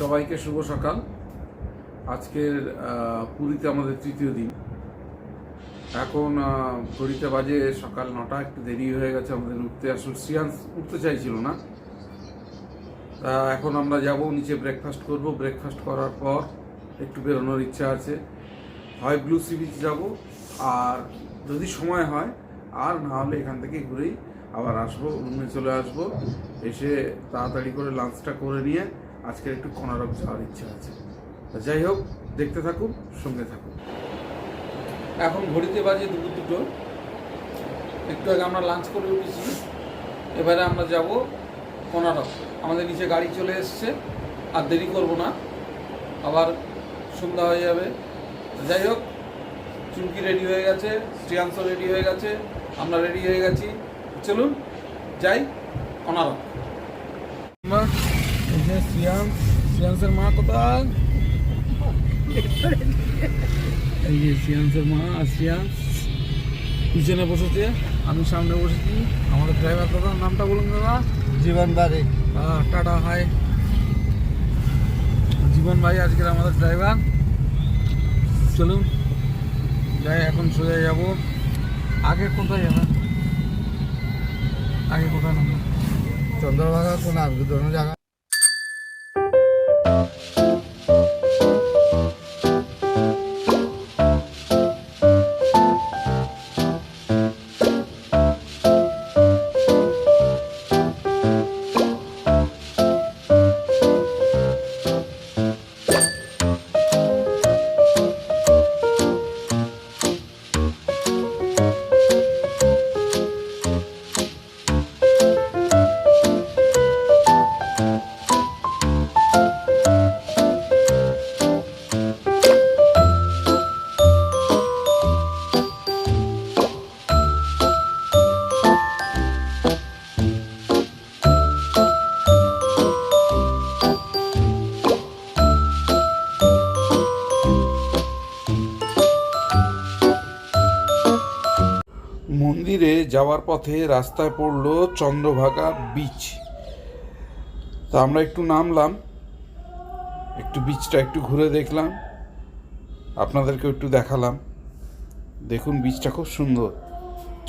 সবাইকে শুভ সকাল। আজকের পুরীতে আমাদের তৃতীয় দিন। এখন ঘড়িতে বাজে সকাল নটা, একটু দেরি হয়ে গেছে আমাদের উঠতে। আসলে শ্রিয়াংশ উঠতে চাইছিল না। তা এখন আমরা যাব, নিচে ব্রেকফাস্ট করব। ব্রেকফাস্ট করার পর একটু বেরোনোর ইচ্ছা আছে। হয় ব্লু সি বিচ যাব, আর যদি সময় হয়, আর না হলে এখান থেকে ঘুরেই আবার আসব, রুমে চলে আসব। এসে তাড়াতাড়ি করে লাঞ্চটা করে নিয়ে আজকে একটু কোনারক যাওয়ার ইচ্ছা আছে। যাই হোক, দেখতে থাকুন, সঙ্গে থাকুন। এখন ঘড়িতে বাজে দুপুর দুটো। একটু আগে আমরা লাঞ্চ করে উঠেছি। এবারে আমরা যাব কোনারক আমাদের নিচে গাড়ি চলে এসছে, আর দেরি করব না। আবার সন্ধ্যা হয়ে যাবে। যাই হোক, চুমকি রেডি হয়ে গেছে, শ্রিয়াংশ রেডি হয়ে গেছে, আমরা রেডি হয়ে গেছি। চলুন, যাই অনারক মা এই যে শ্রিয়াংশ মা কোথায় এই যে শ্রিয়াংশের মা আর শ্রিয়াংশ পিছনে বসেছে আমি সামনে বসেছি। আমাদের ড্রাইভার দাদার নামটা বলুন দাদা। জীবন বাড়ি। টাটা হাই জীবন ভাই আজকের আমাদের ড্রাইভার চলুন যাই এখন সোজা যাব। আগে কোথায় যাবে? আগে কোথায় নামবো? চন্দ্রভাগা সোনার দুটো জায়গা। যাওয়ার পথে রাস্তায় পড়ল চন্দ্রভাগা বিচ তা আমরা একটু নামলাম, একটু বিচটা একটু ঘুরে দেখলাম, আপনাদেরকেও একটু দেখালাম। দেখুন বিচটা খুব সুন্দর,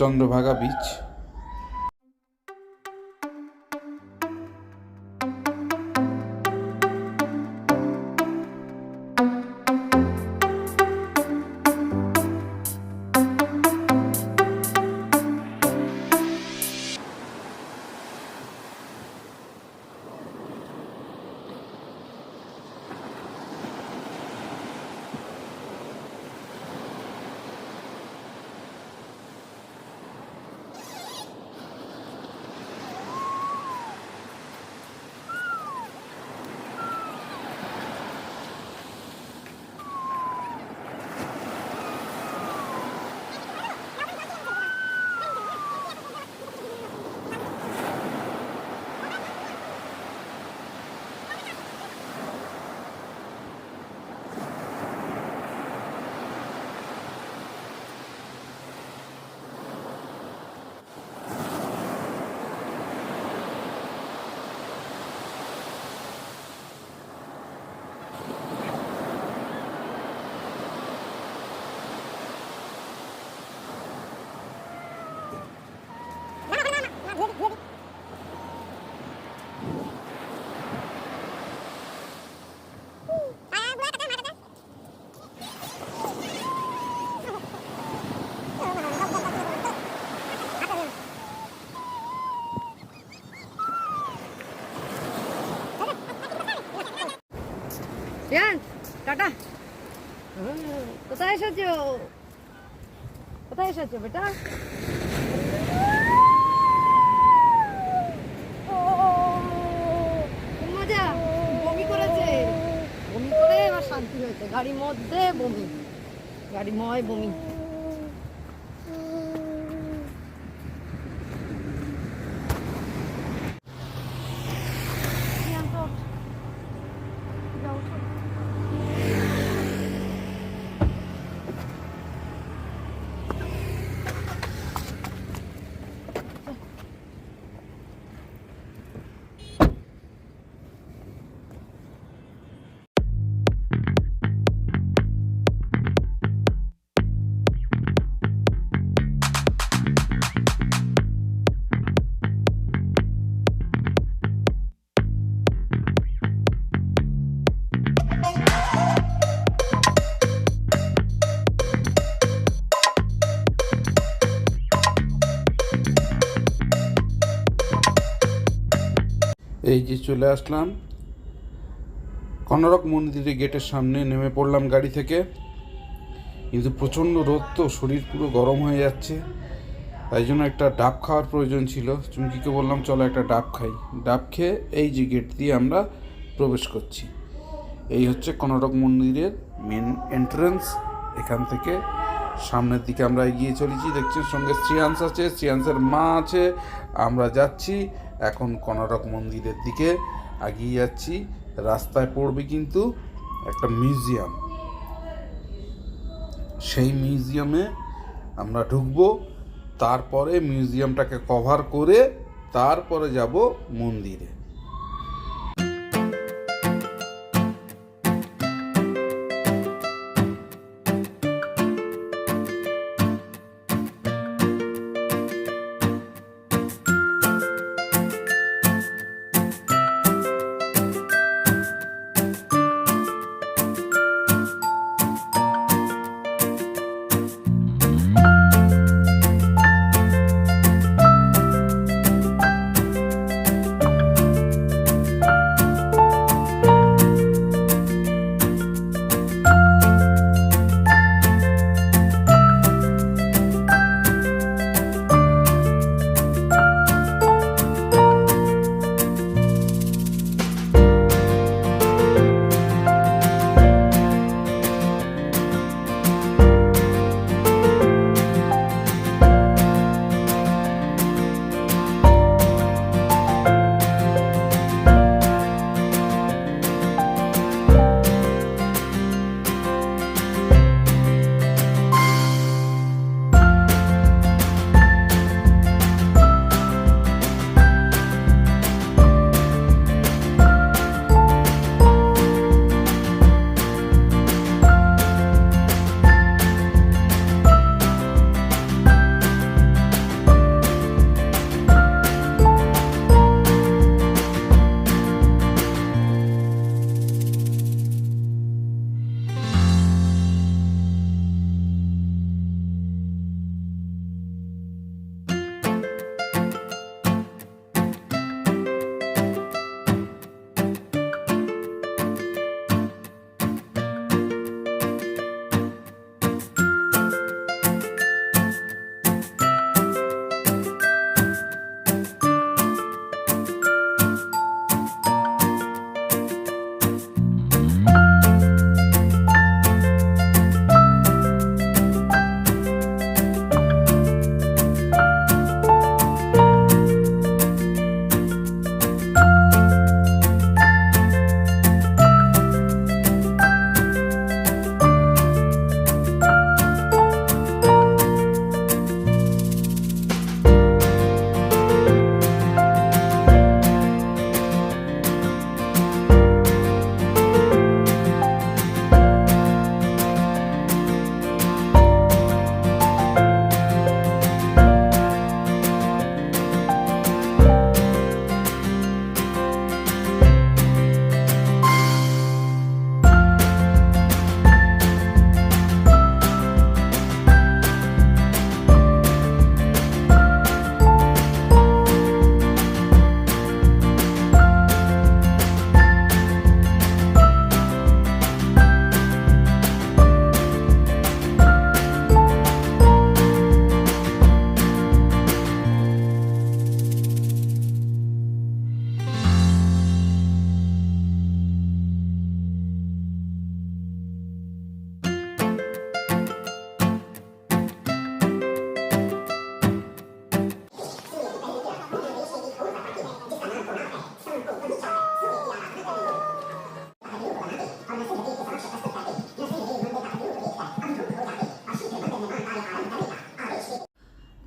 চন্দ্রভাগা বিচ কোথায় এসেছ? কোথায় এসেছ বেটা? মজা। বমি করেছে। বমি করে আমার শান্তি হয়েছে। গাড়ির মধ্যে বমি। গাড়িময় বমি। এই যে চলে আসলাম। কনরক মন্দিরের গেটের সামনে নেমে পড়লাম গাড়ি থেকে। কিন্তু প্রচণ্ড রোদ তো, শরীর পুরো গরম হয়ে যাচ্ছে। তাই জন্য একটা ডাব খাওয়ার প্রয়োজন ছিল। চুমকিকে বললাম, চলো একটা ডাব খাই। ডাব খেয়ে এই যে গেট দিয়ে আমরা প্রবেশ করছি। এই হচ্ছে কনরক মন্দিরের মেন এন্ট্রান্স এখান থেকে সামনের দিকে আমরা এগিয়ে চলেছি। দেখছেন সঙ্গে শ্রিয়াংশ আছে, শ্রিয়াংশের মা আছে। আমরা যাচ্ছি। এখন কনরক মন্দিরের দিকে এগিয়ে যাচ্ছি। রাস্তায় পড়বে কিন্তু একটা মিউজিয়াম। সেই মিউজিয়ামে আমরা ঢুকব, তারপরে মিউজিয়ামটাকে কভার করে তারপরে যাব মন্দিরে।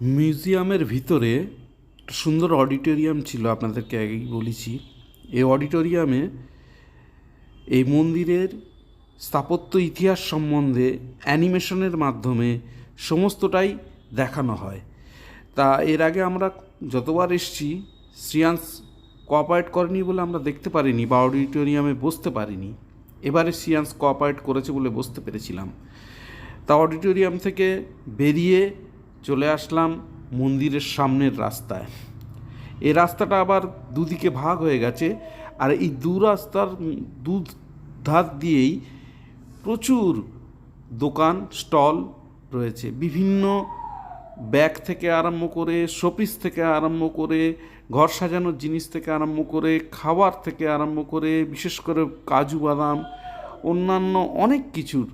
মিউজিয়ামের ভিতরে সুন্দর অডিটোরিয়াম ছিল, আপনাদেরকে আগেই বলেছি। এই অডিটোরিয়ামে এই মন্দিরের স্থাপত্য ইতিহাস সম্বন্ধে অ্যানিমেশনের মাধ্যমে সমস্তটাই দেখানো হয়। তা এর আগে আমরা যতবার এসছি শ্রিয়াংশ কোঅপারেট করেনি বলে আমরা দেখতে পারিনি বা অডিটোরিয়ামে বসতে পারিনি। এবারে শ্রিয়াংশ কোঅপারেট করেছে বলে বসতে পেরেছিলাম। তা অডিটোরিয়াম থেকে বেরিয়ে চলে আসলাম মন্দিরের সামনের রাস্তায়। এই রাস্তাটা আবার দুদিকে ভাগ হয়ে গেছে আর এই দু রাস্তার দু ধার দিয়েই প্রচুর দোকান, স্টল রয়েছে। বিভিন্ন ব্যাগ থেকে আরম্ভ করে, শোপিস থেকে আরম্ভ করে, ঘর সাজানোর জিনিস থেকে আরম্ভ করে খাবার থেকে আরম্ভ করে, বিশেষ করে কাজু বাদাম, অন্যান্য অনেক কিছুর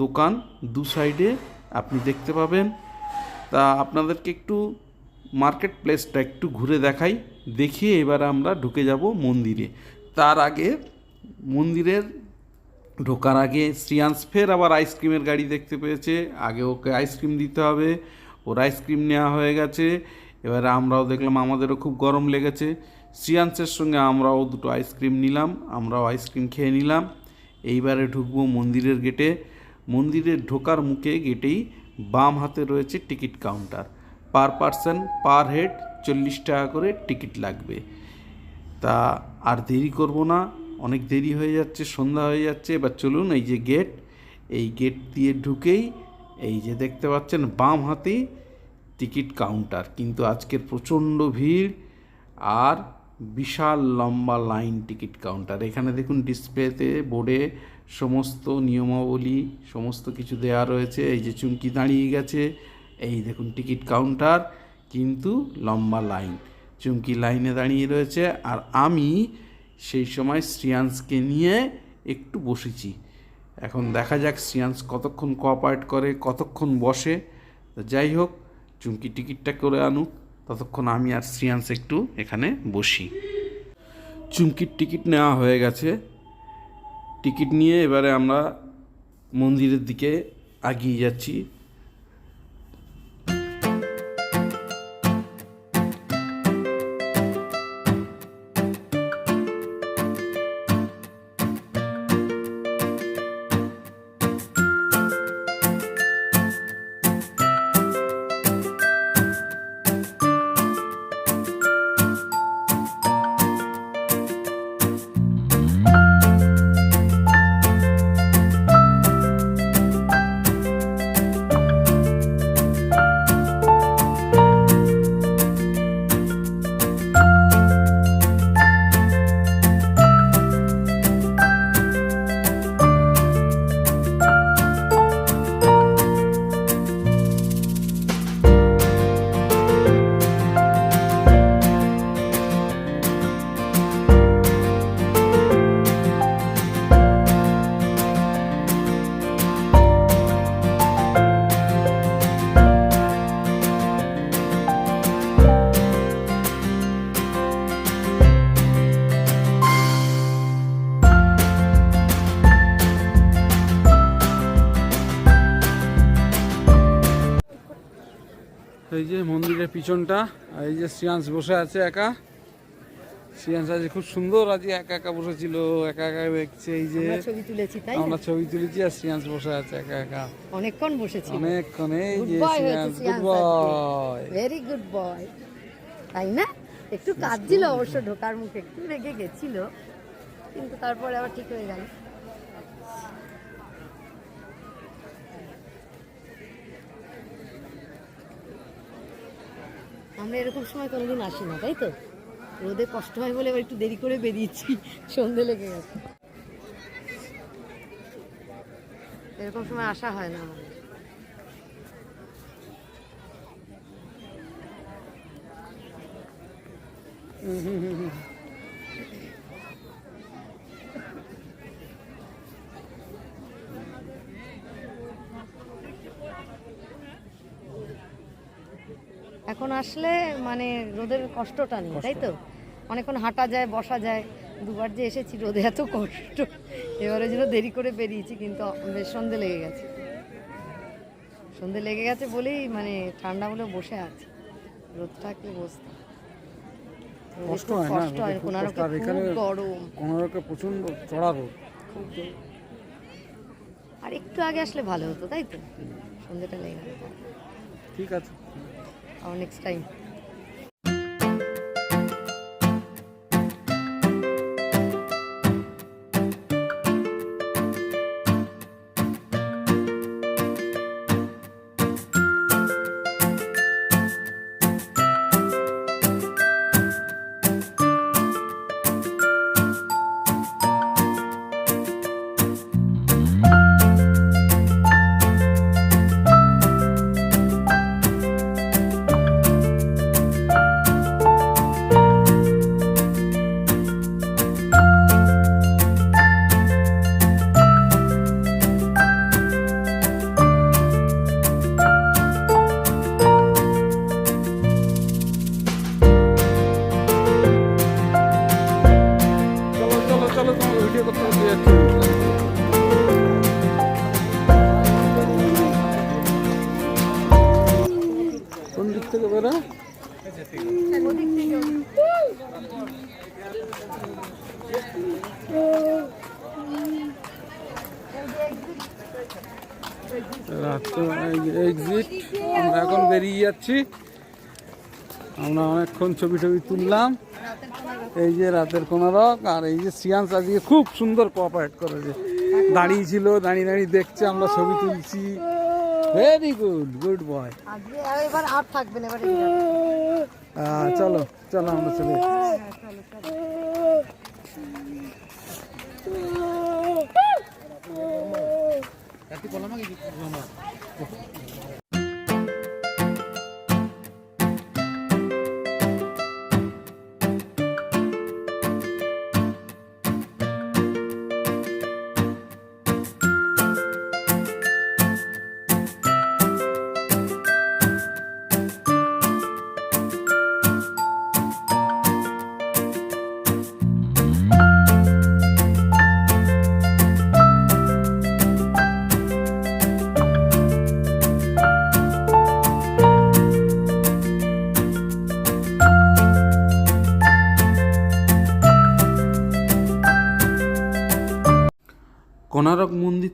দোকান দু সাইডে আপনি দেখতে পাবেন। তা আপনাদেরকে একটু মার্কেট প্লেসটা একটু ঘুরে দেখাই। দেখিয়ে এবারে আমরা ঢুকে যাব মন্দিরে। তার আগে মন্দিরের ঢোকার আগে শ্রিয়াংশ ফের আবার আইসক্রিমের গাড়ি দেখতে পেয়েছে। আগে ওকে আইসক্রিম দিতে হবে। ওর আইসক্রিম নেওয়া হয়ে গেছে। এবারে আমরাও দেখলাম আমাদেরও খুব গরম লেগেছে। শ্রিয়াংশের সঙ্গে আমরাও দুটো আইসক্রিম নিলাম। আমরাও আইসক্রিম খেয়ে নিলাম। এইবারে ঢুকবো মন্দিরের গেটে মন্দিরের ঢোকার মুখে গেটেই বাম হাতে রয়েছে ticket counter. Per person, per head চল্লিশ টাকা করে টিকিট লাগবে। তা আর দেরি করব না, অনেক দেরি হয়ে যাচ্ছে, সন্ধ্যা হয়ে যাচ্ছে, এবার চলুন এই যে গেট, এই গেট দিয়ে ঢুকেই এই যে দেখতে পাচ্ছেন বাম হাতেই টিকিট কাউন্টার। কিন্তু আজকের প্রচণ্ড ভিড় আর বিশাল লম্বা লাইন টিকিট কাউন্টার। এখানে দেখুন ডিসপ্লেতে বোর্ডে সমস্ত নিয়মাবলী, সমস্ত কিছু দেওয়া রয়েছে। এই যে চুমকি দাঁড়িয়ে গেছে, এই দেখুন টিকিট কাউন্টার, কিন্তু লম্বা লাইন। চুমকি লাইনে দাঁড়িয়ে রয়েছে, আর আমি সেই সময় শ্রিয়াংশকে নিয়ে একটু বসেছি। এখন দেখা যাক শ্রিয়াংশ কতক্ষণ কোঅপারেট করে, কতক্ষণ বসে। যাই হোক, চুমকি টিকিটটা করে আনুক। ততক্ষণ আমি আর শ্রিয়াংশ একটু এখানে বসি। চুমকির টিকিট নেওয়া হয়ে গেছে। টিকিট নিয়ে এবারে আমরা মন্দিরের দিকে এগিয়ে যাচ্ছি। এই যে মন্দিরের পিছনটা আর এই যে শ্রিয়াংশ বসে আছে একা। শ্রিয়াংশ আজ খুব সুন্দর আজ একা একা বসেছিল একা একা দেখছে এই যে আমরা ছবি তুলেছি তাই আমরা ছবি তুলেছি আর শ্রিয়াংশ বসে আছে একা একা। অনেকক্ষণ বসেছি অনেকক্ষণ এই যে Shreyansh good boy very good boy তাই না? একটু কাঁদছিল অবশ্য ঢোকার মুখে একটু রেগে গেছিল কিন্তু তারপরে আবার ঠিক হয়ে গেল। আমরা এরকম সময় কোনোদিন আসি না, তাই তো? রোদে কষ্ট হয় বলে এবার একটু দেরি করে বেরিয়েছি, সন্ধে লেগে গেছে। এরকম সময় আসা হয় না আমাদের। এখন আসলে মানে রোদের কষ্টটা নেই তাই তো? অনেকক্ষণ হাঁটা যায় বসা যায় দুবার যে এসেছি রোদে এত কষ্ট। এবারে যেন দেরি করে বেরিয়েছি কিন্তু বেশ সন্ধে লেগে গেছে। সন্ধে লেগে গেছে বলেই মানে ঠান্ডা বলে বসে আছে। রোদটা কি বসতে কষ্ট হয় না, কষ্ট হয়। কোনারকে গরম। কোনোরকম প্রচণ্ড চড়া রোদ। আর একটু আগে আসলে ভালো হতো তাই তো? সন্ধেটা লেগে গেল। ঠিক আছে। Oh, next time. যাচ্ছি কোন দিক থেকে বেরো? এক্সিট আমরা এখন বেরিয়ে যাচ্ছি। আমরা অনেকক্ষণ ছবি টবি তুললাম। এই যে রাতের কোনারক আর এই যে সিয়ান্স আজকে খুব সুন্দর কোঅপারেট করেছে দাঁড়িয়ে ছিল দাঁড়িয়ে দাঁড়িয়ে দেখছে, আমরা ছবি তুলছি ভেরি গুড গুড বয়। চলো চলো আমরা চলে যাচ্ছি।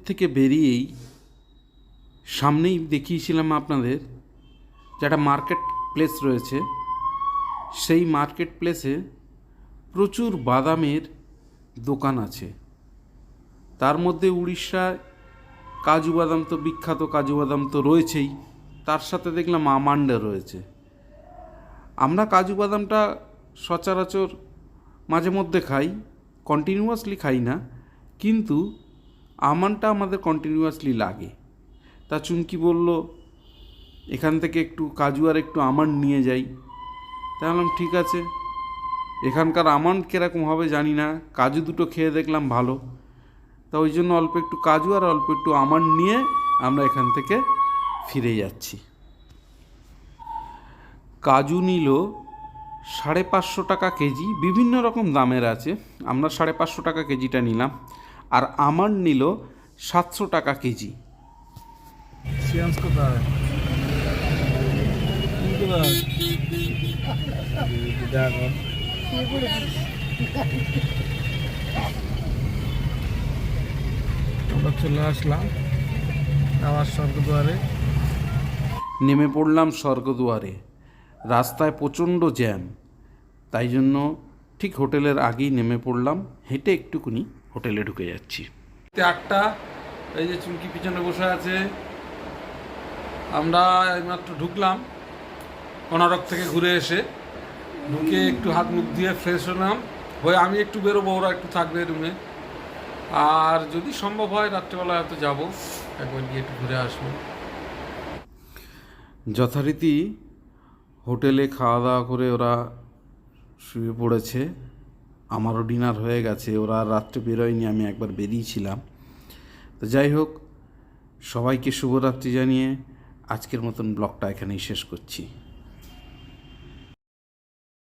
থেকে বেরিয়েই সামনেই দেখিয়েছিলাম আপনাদের যে একটা মার্কেট প্লেস রয়েছে। সেই মার্কেট প্লেসে প্রচুর বাদামের দোকান আছে। তার মধ্যে উড়িষ্যায় কাজু বাদাম তো বিখ্যাত, কাজু বাদাম তো রয়েছেই। তার সাথে দেখলাম আমান্ডা রয়েছে। আমরা কাজু বাদামটা সচরাচর মাঝে মধ্যে খাই কন্টিনিউয়াসলি খাই না, কিন্তু আমানটা আমাদের কন্টিনিউয়াসলি লাগে। তা চুমকি বলল, এখান থেকে একটু কাজু আর একটু আমান নিয়ে যাই। তা বললাম, ঠিক আছে। এখানকার আমান কীরকম হবে জানি না। কাজু দুটো খেয়ে দেখলাম ভালো। তা ওই জন্য অল্প একটু কাজু আর অল্প একটু আমান নিয়ে আমরা এখান থেকে ফিরে যাচ্ছি। কাজু নিল সাড়ে পাঁচশো টাকা কেজি। বিভিন্ন রকম দামের আছে। আমরা সাড়ে পাঁচশো টাকা কেজিটা নিলাম। আর আমার নিল সাতশো টাকা কেজি। আমরা চলে আসলাম স্বর্গদ্বারে নেমে পড়লাম স্বর্গদুয়ারে। রাস্তায় প্রচণ্ড জ্যাম, তাই জন্য ঠিক হোটেলের আগেই নেমে পড়লাম, হেঁটে একটুকুনি। হোটেলে ঢুকে যাচ্ছি। আটটা এই যে চুমকি পিছনে বসে আছে। আমরা এইমাত্র ঢুকলাম কোনারক থেকে ঘুরে এসে। ঢুকে একটু হাত মুখ দিয়ে ফ্রেশ হলাম। হয়ে আমি একটু বেরোবো ওরা একটু থাকবে রুমে আর যদি সম্ভব হয় রাত্রেবেলা হয়তো যাব। একবার গিয়ে একটু ঘুরে আসব। যথারীতি হোটেলে খাওয়া দাওয়া করে ওরা শুয়ে পড়েছে। আমারও ডিনার হয়ে গেছে, ওরা আর রাত্রে বেরোয়নি, আমি একবার বেরিয়েছিলাম। তো যাই হোক, সবাইকে শুভরাত্রি জানিয়ে আজকের মতন ব্লগটা এখানেই শেষ করছি।